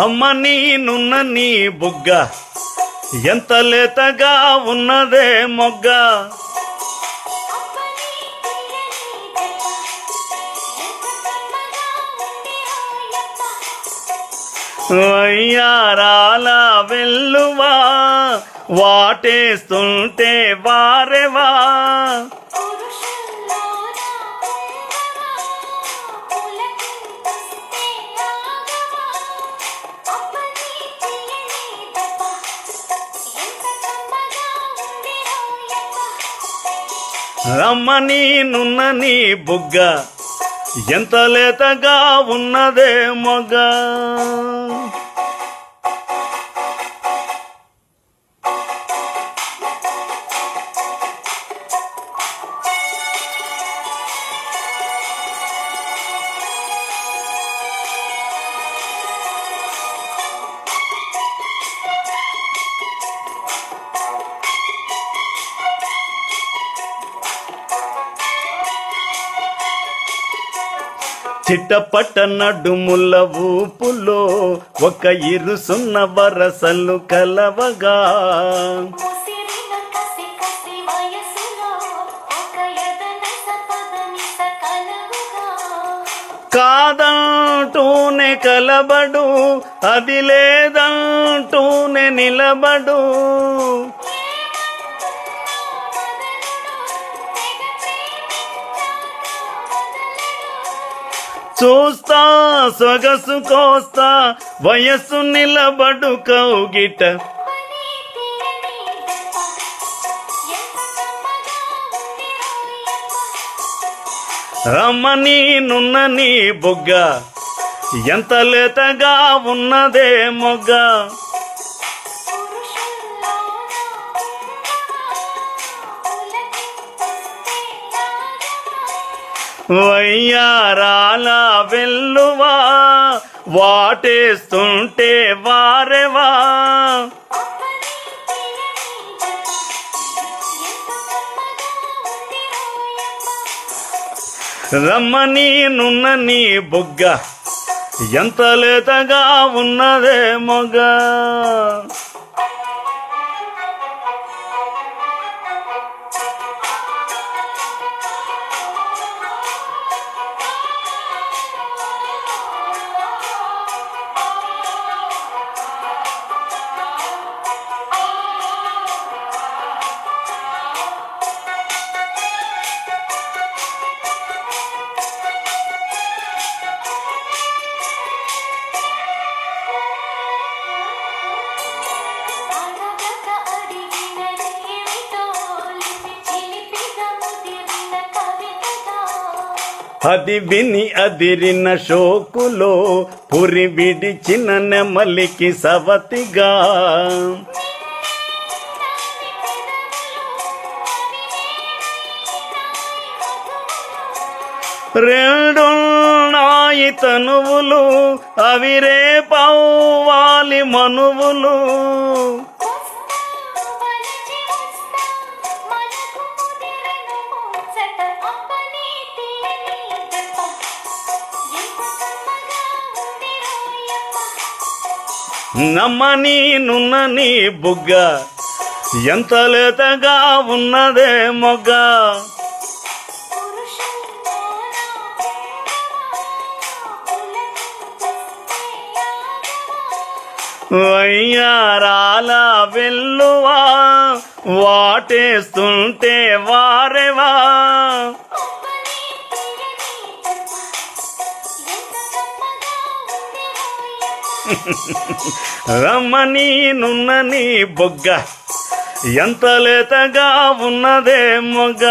అమ్మ నీ నున్న నీ బుగ్గ ఎంత లేతగా ఉన్నదే మొగ్గ? వయ్యారాల వెల్లువా వాటేస్తుంటే వారెవా? రమ్మని నీ నున్న నీ బుగ్గ. ఎంత లేతగా ఉన్నదే మొగ్గ. చిట్టపట్ట నడుముల ఊపులో ఒక ఇరుసున్న వరసలు కలవగా. కాదంటూనే కలబడు అది లేదంటూనే నిలబడు. చూస్తా సొగసు కోస్తా వయస్సు నిలబడు కౌగిట. రమ్మని నున్న నీ బొగ్గ ఎంత లేతగా ఉన్నదే మొగ్గ. వయ్యారాల వెల్లువా వాటేస్తుంటే వారెవా? రమ్మని నున్న నీ బొగ్గ ఎంత లేతగా ఉన్నదే మొగ్గ? అది విని అదిరిన షోకులో పురి విడిచిన నెమలికి సవతిగా. రెండున్నాయి తనువులు అవిరే పౌవాలి మనువులు. నమ్మని నున్న నీ బుగ్గ. ఎంత లేతగా ఉన్నదే మొగ్గ. వయ్యారాల వెల్లువా వాటేస్తుంటే వారెవా. రమ్మని నున్న నీ బొగ్గ. ఎంత లేతగా ఉన్నదే మొగ్గ.